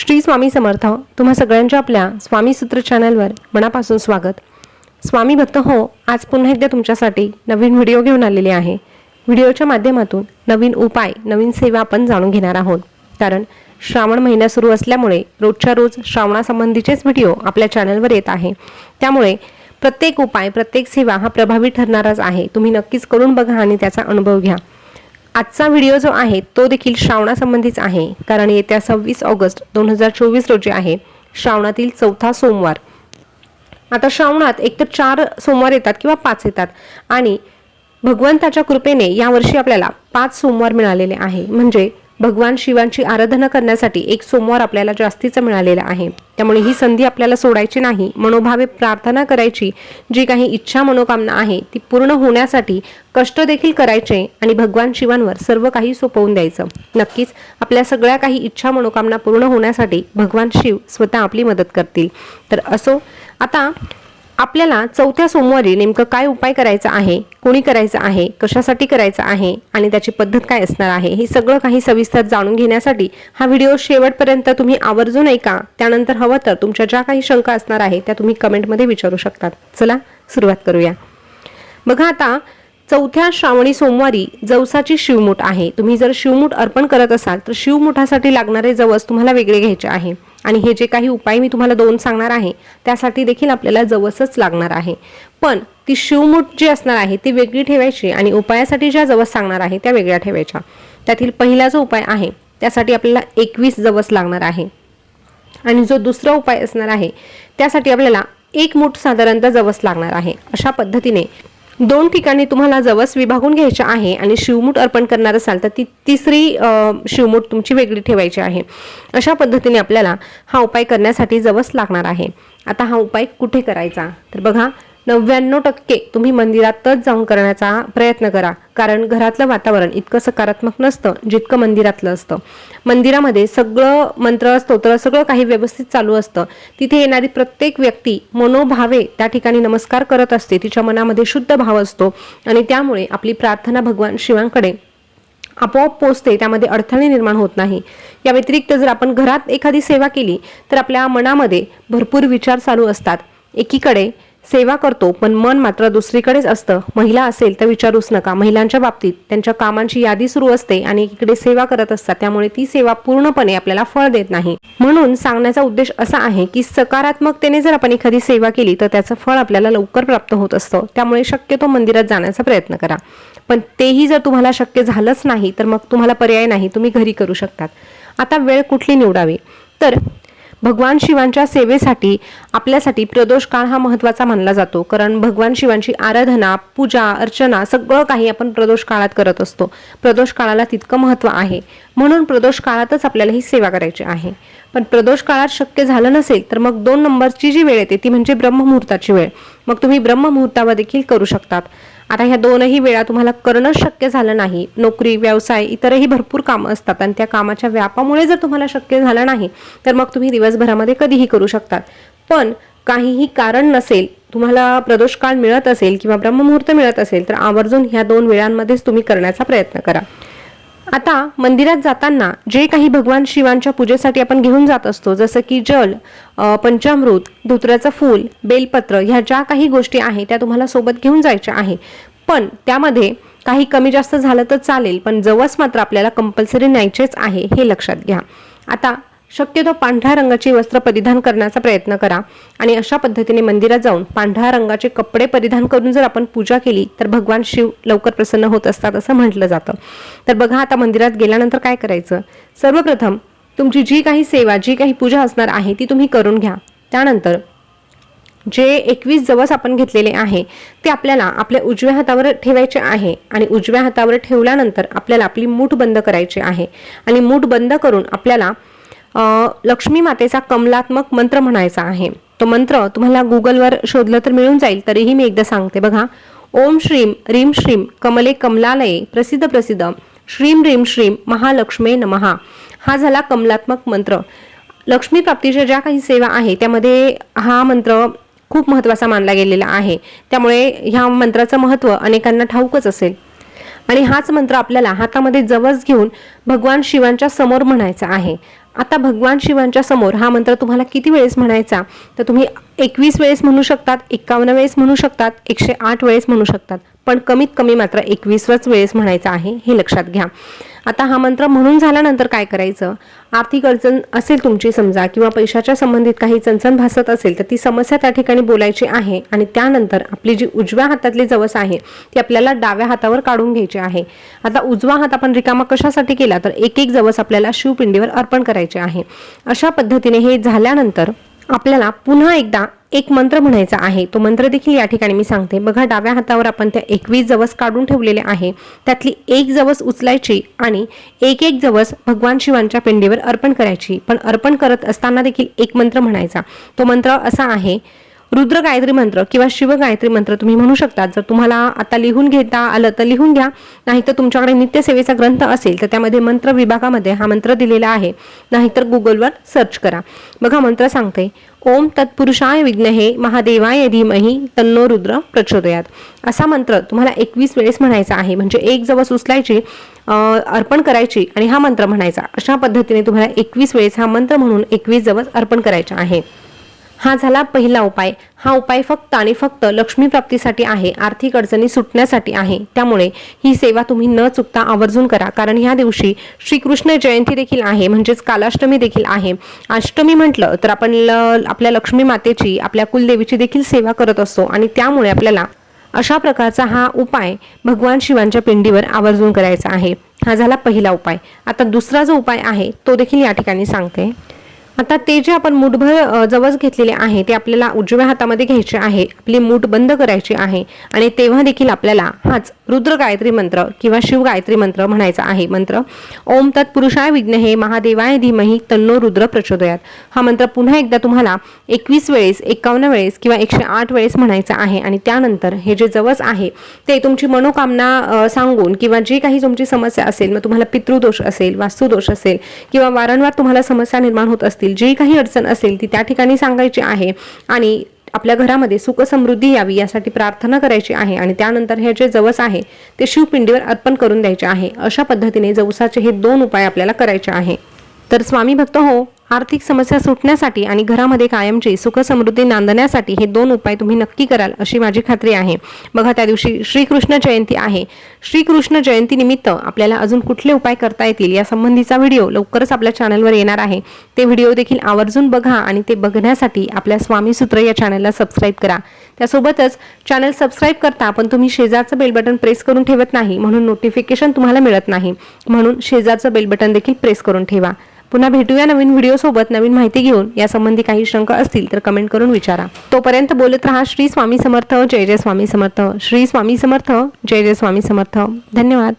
श्री स्वामी समर्थ तुम्हा सगळ्यांच्या आपल्या स्वामी सूत्र चॅनलवर मनापासून स्वागत. स्वामी भक्त हो आज पुन्हा एकदा तुमच्यासाठी नवीन व्हिडिओ घेऊन आलेले आहे. व्हिडिओच्या माध्यमातून नवीन उपाय नवीन सेवा आपण जाणून घेणार आहोत. कारण श्रावण महिना सुरू असल्यामुळे रोजच्या रोज श्रावणासंबंधीचेच व्हिडिओ आपल्या चॅनलवर येत आहे. त्यामुळे प्रत्येक उपाय प्रत्येक सेवा हा प्रभावी ठरणारच आहे. तुम्ही नक्कीच करून बघा आणि त्याचा अनुभव घ्या. आजचा व्हिडिओ जो आहे तो देखील श्रावणासंबंधीच आहे कारण येत्या सव्वीस ऑगस्ट दोन हजार चोवीस रोजी आहे श्रावणातील चौथा सोमवार. आता श्रावणात एक तर चार सोमवार येतात किंवा पाच येतात आणि भगवंताच्या कृपेने यावर्षी आपल्याला पाच सोमवार मिळालेले आहे. म्हणजे भगवान शिवांची आराधना करण्यासाठी एक सोमवार आपल्याला जास्तीचं मिळालेला आहे. त्यामुळे ही संधी आपल्याला सोडायची नाही. मनोभावे प्रार्थना करायची जी काही इच्छा मनोकामना आहे ती पूर्ण होण्यासाठी कष्ट देखील करायचे आणि भगवान शिवांवर सर्व काही सोपवून द्यायचं. नक्कीच आपल्या सगळ्या काही इच्छा मनोकामना पूर्ण होण्यासाठी भगवान शिव स्वतः आपली मदत करतील. तर असो आता आपल्याला चौथ्या सोमवारी नेमकं काय उपाय करायचा आहे? कोणी करायचं आहे? कशासाठी करायचं आहे? आणि त्याची पद्धत काय असणार आहे? हे सगळं काही सविस्तर जाणून घेण्यासाठी हा व्हिडिओ शेवटपर्यंत तुम्ही आवर्जून ऐका. त्यानंतर हवं तर तुमच्या ज्या काही शंका असणार आहे त्या तुम्ही कमेंटमध्ये विचारू शकतात. चला सुरुवात करूया. बघा आता चौथ्या श्रावणी सोमवारी जवसाची शिवमूठ आहे. तुम्ही जर शिवमूठ अर्पण करत असाल तर शिवमुठासाठी लागणारे जवस तुम्हाला वेगळे घ्यायचे आहे. आणि हे जे काही उपाय मी तुम्हाला दोन सांगणार आहे त्यासाठी देखील आपल्याला जवसच लागणार आहे. पण ती शिवमूठ जी असणार आहे ती वेगळी ठेवायची आणि उपायासाठी ज्या जवस सांगणार आहे त्या वेगळ्या ठेवायच्या. त्यातील पहिला जो उपाय आहे त्यासाठी आपल्याला एकवीस जवस लागणार आहे. आणि जो दुसरा उपाय असणार आहे त्यासाठी आपल्याला एक मूठ साधारणतः जवस लागणार आहे. अशा पद्धतीने दोन ठिकाणी तुम्हाला जवस विभागून घ्यायचे आहे आणि शिवमूठ अर्पण करणार असाल तर ती तिसरी शिवमूठ तुमची वेगळी ठेवायची आहे. अशा पद्धतीने आपल्याला हा उपाय करण्यासाठी जवस लागणार आहे. आता हा उपाय कुठे करायचा? तर बघा नव्याण्णव टक्के तुम्ही मंदिरातच जाऊन करण्याचा प्रयत्न करा. कारण घरातलं वातावरण इतकं सकारात्मक नसतं जितकं मंदिरातलं असतं. मंदिरामध्ये सगळं मंत्र स्तोत्र सगळं काही व्यवस्थित चालू असतं. तिथे येणारी प्रत्येक व्यक्ती मनोभावे त्या ठिकाणी नमस्कार करत असते. तिच्या मनामध्ये शुद्ध भाव असतो आणि त्यामुळे आपली प्रार्थना भगवान शिवांकडे आपोआप पोचते त्यामध्ये अडथळे निर्माण होत नाही. या व्यतिरिक्त जर आपण घरात एखादी सेवा केली तर आपल्या मनामध्ये भरपूर विचार चालू असतात. एकीकडे सेवा करतो पण मन मात्र दुसरीकडेच असतं. महिला असेल तर विचारूच नका. महिलांच्या बाबतीत त्यांच्या कामांची यादी सुरू असते आणि इकडे सेवा करत असतात. त्यामुळे ती सेवा पूर्णपणे आपल्याला फळ देत नाही. म्हणून सांगण्याचा उद्देश असा आहे की सकारात्मकतेने जर आपण एखादी सेवा केली तर त्याचं फळ आपल्याला लवकर प्राप्त होत असतं. त्यामुळे शक्यतो मंदिरात जाण्याचा प्रयत्न करा. पण तेही जर तुम्हाला शक्य झालंच नाही तर मग तुम्हाला पर्याय नाही. तुम्ही घरी करू शकतात. आता वेळ कुठली निवडावी? तर भगवान शिवांच्या सेवेसाठी आपल्यासाठी प्रदोष काळ हा महत्त्वाचा मानला जातो. कारण भगवान शिवांची आराधना पूजा अर्चना सगळं काही आपण प्रदोष काळात करत असतो. प्रदोष काळाला तितकं महत्त्व आहे. म्हणून प्रदोष काळातच आपल्याला ही सेवा करायची आहे. पण प्रदोष काळात शक्य झालं नसेल तर मग दोन नंबरची जी वेळ येते ती म्हणजे ब्रह्ममुहूर्ताची वेळ. मग तुम्ही ब्रह्ममुहूर्तावर देखील करू शकतात. आता ह्या दोनही वेळा तुम्हाला करणं शक्य झालं नाही. नोकरी व्यवसाय इतरही भरपूर कामं असतात आणि त्या कामाच्या व्यापामुळे जर तुम्हाला शक्य झालं नाही तर मग तुम्ही दिवसभरामध्ये कधीही करू शकतात. पण काहीही कारण नसेल तुम्हाला प्रदोष काळ मिळत असेल किंवा ब्रह्ममुहूर्त मिळत असेल तर आवर्जून ह्या दोन वेळांमध्येच तुम्ही करण्याचा प्रयत्न करा. आता मंदिरात जाताना जे काही भगवान शिवांच्या पूजेसाठी आपण घेऊन जात असतो जसं की जल पंचामृत धोत्र्याचं फूल बेलपत्र ह्या ज्या काही गोष्टी आहेत त्या तुम्हाला सोबत घेऊन जायच्या आहे. पण त्यामध्ये काही कमी जास्त झालं तर चालेल पण जवस मात्र आपल्याला कंपल्सरी न्यायचेच आहे हे लक्षात घ्या. आता शक्यतो पांढऱ्या रंगाची वस्त्र परिधान करण्याचा प्रयत्न करा आणि अशा पद्धतीने मंदिरात जाऊन पांढऱ्या रंगाचे कपडे परिधान करून जर आपण पूजा केली तर भगवान शिव लवकर प्रसन्न होत असतात असं म्हटलं जातं. तर बघा आता मंदिरात गेल्यानंतर काय करायचं? सर्वप्रथम तुमची जी काही सेवा जी काही पूजा असणार आहे ती तुम्ही करून घ्या. त्यानंतर जे एकवीस जवस आपण घेतलेले आहे ते आपल्याला आपल्या उजव्या हातावर ठेवायचे आहे आणि उजव्या हातावर ठेवल्यानंतर आपल्याला आपली मूठ बंद करायची आहे. आणि मूठ बंद करून आपल्याला लक्ष्मी मातेचा कमलात्मक मंत्र म्हणायचा आहे. तो मंत्र तुम्हाला गुगलवर शोधलं तर मिळून जाईल तरीही मी एकदा सांगते बघा. ओम श्रीम रीम श्रीम कमले कमलालये प्रसिद्ध प्रसिद्ध. श्रीम रीम श्रीम महालक्ष्मे नमहा हा झाला कमलात्मक मंत्र. लक्ष्मी प्राप्तीच्या ज्या काही सेवा आहे त्यामध्ये हा मंत्र खूप महत्त्वाचा मानला गेलेला आहे. त्यामुळे ह्या मंत्राचं महत्त्व अनेकांना ठाऊकच असेल. आणि हाच मंत्र आपल्याला हातामध्ये जवस घेऊन भगवान शिवांच्या समोर म्हणायचा आहे. आता भगवान शिवांच्या समोर हा मंत्र तुम्हाला किती वेळेस म्हणायचा? तर तुम्ही एकवीस वेळेस म्हणू शकतात एकावन्न वेळेस म्हणू शकतात एकशे आठ वेळेस म्हणू शकतात. पण कमीत कमी मात्र एकवीसच वेळेस म्हणायचं आहे हे लक्षात घ्या. आता हा मंत्र म्हणून झाल्यानंतर काय करायचं? आर्थिक अडचण असेल तुमची समजा किंवा पैशाच्या संबंधित काही चणचण भासत असेल तर ती समस्या त्या ठिकाणी बोलायची आहे आणि त्यानंतर आपली जी उजव्या हातातली जवस आहे ती आपल्याला डाव्या हातावर काढून घ्यायची आहे. आता उजवा हात आपण रिकामा कशासाठी केला? तर एक एक जवस आपल्याला शिवपिंडीवर अर्पण करायचे आहे. अशा पद्धतीने हे झाल्यानंतर आपल्याला पुन्हा एकदा एक मंत्र म्हणायचा आहे. तो मंत्र देखील या ठिकाणी मी सांगते. बघा डाव्या हातावर आपण त्या एकवीस जवस काढून ठेवलेले आहे. त्यातली एक जवस उचलायची आणि एक एक जवस भगवान शिवांच्या पिंडीवर अर्पण करायची. पण अर्पण करत असताना देखील एक मंत्र म्हणायचा. तो मंत्र असा आहे रुद्र गायत्री मंत्र किंवा शिव गायत्री मंत्र तुम्ही म्हणू शकता. जर तुम्हाला आता लिहून घेता आलं तर लिहून घ्या. नाहीतर तुमच्याकडे नित्यसेवेचा ग्रंथ असेल तर त्यामध्ये मंत्र विभागामध्ये हा मंत्र दिलेला आहे. नाहीतर गुगलवर सर्च करा. बघा मंत्र सांगते. ओम तत्पुरुषाय विघ्नहे महादेवाय धीमही तन्नो रुद्र प्रचोदयात. असा मंत्र तुम्हाला एकवीस वेळेस म्हणायचा आहे. म्हणजे एक जवस उचलायची अर्पण करायची आणि हा मंत्र म्हणायचा. अशा पद्धतीने तुम्हाला एकवीस वेळेस हा मंत्र म्हणून एकवीस जवस अर्पण करायचा आहे. हा झाला पहिला उपाय. हा उपाय फक्त आणि फक्त लक्ष्मी प्राप्तीसाठी आहे आर्थिक अडचणी सुटण्यासाठी आहे. त्यामुळे ही सेवा तुम्ही न चुकता आवर्जून करा. कारण ह्या दिवशी श्रीकृष्ण जयंती देखील आहे म्हणजेच कालाष्टमी देखील आहे. अष्टमी म्हटलं तर आपण ल- आपल्या लक्ष्मी मातेची आपल्या कुलदेवीची देखील सेवा करत असतो आणि त्यामुळे आपल्याला अशा प्रकारचा हा उपाय भगवान शिवांच्या पिंडीवर आवर्जून करायचा आहे. हा झाला पहिला उपाय. आता दुसरा जो उपाय आहे तो देखील या ठिकाणी सांगते. आता ते जे आपण मुठभर जवस घेतलेले आहे ते आपल्याला उजव्या हातामध्ये घ्यायचे आहे आपली मूठ बंद करायची आहे आणि तेव्हा देखील आपल्याला हाच रुद्र गायत्री मंत्र किंवा शिव गायत्री मंत्र म्हणायचा आहे. मंत्र ओम तत्पुरुषाय विघ्न हे महादेवाय धीमही तन्नो रुद्र प्रचोदयात. हा मंत्र पुन्हा एकदा तुम्हाला एकवीस वेळेस एकावन्न वेळेस किंवा एकशे आठ वेळेस म्हणायचा आहे आणि त्यानंतर हे जे जवस आहे ते तुमची मनोकामना सांगून किंवा जी काही तुमची समस्या असेल मग तुम्हाला पितृदोष असेल वास्तुदोष असेल किंवा वारंवार तुम्हाला समस्या निर्माण होत असतील जी काही अडचण असेल ती त्या ठिकाणी सांगायची आहे. आणि आपल्या घरामध्ये सुख समृद्धी यावी यासाठी प्रार्थना करायची आहे. आणि त्यानंतर हे जे जवस आहे ते शिवपिंडीवर अर्पण करून द्यायचे आहे. अशा पद्धतीने जवसाचे हे दोन उपाय आपल्याला करायचे आहे. तर स्वामी भक्त हो आर्थिक समस्या सुटण्यासाठी आणि घरामध्ये कायमची सुख समृद्धी नांदण्यासाठी हे दोन उपाय तुम्ही नक्की कराल अशी माझी खात्री आहे. बघा त्या दिवशी श्रीकृष्ण जयंती आहे. श्रीकृष्ण जयंती निमित्त आपल्याला अजून कुठले उपाय करता येतील या संबंधीचा व्हिडिओ लवकरच आपल्या चॅनलवर येणार आहे. ते व्हिडिओ देखील आवर्जून बघा आणि ते बघण्यासाठी आपल्या स्वामी सूत्र या चॅनलला सबस्क्राईब करा. त्यासोबतच चॅनल सबस्क्राईब करता पण तुम्ही शेजारचं बेल बटन प्रेस करून ठेवत नाही म्हणून नोटिफिकेशन तुम्हाला मिळत नाही. म्हणून शेजारचं बेल बटन देखील प्रेस करून ठेवा. पुन्हा भेटूया नवीन व्हिडिओ सोबत नवीन माहिती घेऊन. यासंबंधी काही शंका असतील तर कमेंट करून विचारा. तोपर्यंत बोलत राहा श्री स्वामी समर्थ जय जय स्वामी समर्थ. श्री स्वामी समर्थ जय जय स्वामी समर्थ. धन्यवाद.